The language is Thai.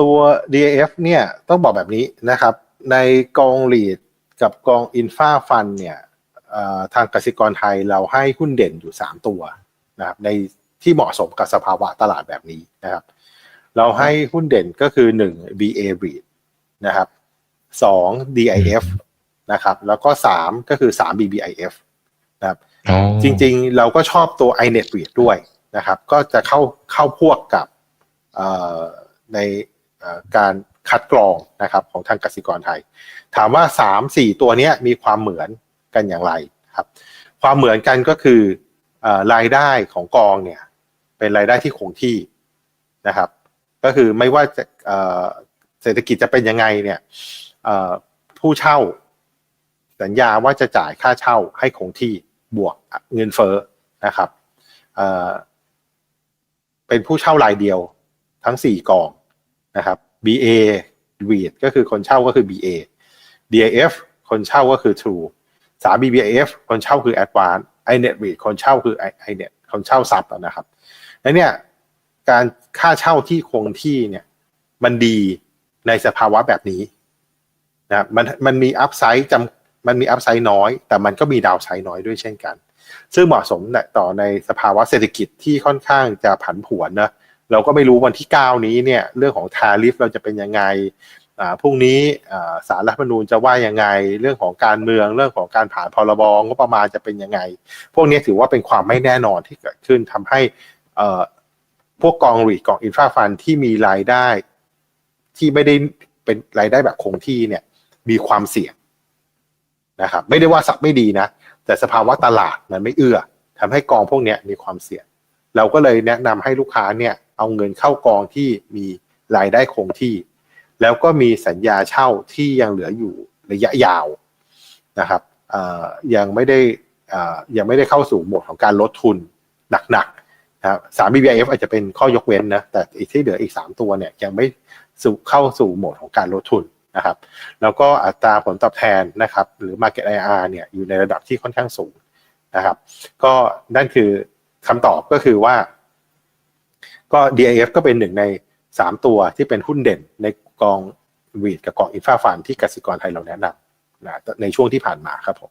ตัว DAF เนี่ยต้องบอกแบบนี้นะครับ ในกองลีดกับกองอินฟาฟันเนี่ยเอ่อทางกสิกรไทยเราให้หุ้นเด่นอยู่ 3 ตัวนะครับในที่เหมาะสมกับสภาวะตลาดแบบนี้นะครับ เราให้หุ้นเด่นก็คือ 1 BA REIT นะครับ 2 DIF นะครับ แล้วก็ 3 ก็คือ 3 BBIF นะครับอ๋อจริงๆ เราก็ชอบตัว iNet REIT ด้วยนะครับ ก็จะเข้าเข้าพวกกับเอ่อในเอ่อ การคัดกรองนะครับของทางกสิกรไทย ถามว่า 3 4 ตัวนี้มีความเหมือนกันอย่างไรครับ ความเหมือนกันก็คืออรายได้ของกองเนี่ยเป็นรายได้ที่คงที่นะครับ ก็คือไม่ว่าจะเศรษฐกิจจะเป็นยังไงเนี่ยผู้เช่าสัญญาว่าจะจ่ายค่าเช่าให้คงที่บวกเงินเฟ้อนะครับเอ่อเป็นผู้เช่ารายเดียวทั้ง 4 กอง นะครับ BA REIT ก็คือคนเช่าก็คือ BA DIF คนเช่าก็คือ True 3 BBIF คนเช่าคือ Advance iNet REIT คนเช่าคือ iNet คนเช่าซับนะครับแล้วเนี่ยการค่าเช่าที่คงที่เนี่ยมันดีในสภาวะแบบนี้นะมันมันมีอัพไซด์จำมันมีอัพไซด์น้อย แต่มันก็มีดาวไซด์น้อยด้วยเช่นกัน ซึ่งเหมาะสมต่อในสภาวะเศรษฐกิจที่ค่อนข้างจะผันผวนนะ เราก็ไม่รู้วันที่ 9 นี้เนี่ยเรื่องของทาริฟเราจะเป็นยังไงพรุ่งนี้สารรัฐมนูญจะว่ายังไง เรื่องของการเมืองเรื่องของการผ่านพรบงบประมาณจะเป็นยังไง พวกนี้ถือว่าเป็นความไม่แน่นอนที่เกิดขึ้นทำให้พวกกองรีดกองอินฟราฟันที่มีรายได้ ที่ไม่ได้เป็นรายได้แบบคงที่เนี่ยมีความเสี่ยงนะครับไม่ได้ว่าสักไม่ดีนะ แต่สภาวะตลาดมันไม่เอื้อทำให้กองพวกนี้มีความเสี่ยง เราก็เลยแนะนำให้ลูกค้าเนี่ย เอาเงินเข้ากองที่มีรายได้คงที่ แล้วก็มีสัญญาเช่าที่ยังเหลืออยู่ระยะยาวนะครับยังไม่ได้ยังไม่ได้เข้าสู่โหมดของการลดทุนหนักๆนะครับสาม BBIF อาจจะเป็นข้อยกเว้นนะแต่อีกที่เหลืออีก 3 ตัวเนี่ยยังไม่สู่เข้าสู่โหมดของการลดทุนนะครับ แล้วก็อัตราผลตอบแทนนะครับ หรือ Market IR เนี่ยอยู่ในระดับที่ค่อนข้างสูงนะครับ ก็นั่นคือคำตอบก็คือว่า ก็ DIF ก็เป็นหนึ่งใน 3 ตัวที่เป็นหุ้นเด่นในกองวีดกับกองอินฟาฟันที่กสิกรไทยเราแนะนำนะในช่วงที่ผ่านมาครับผม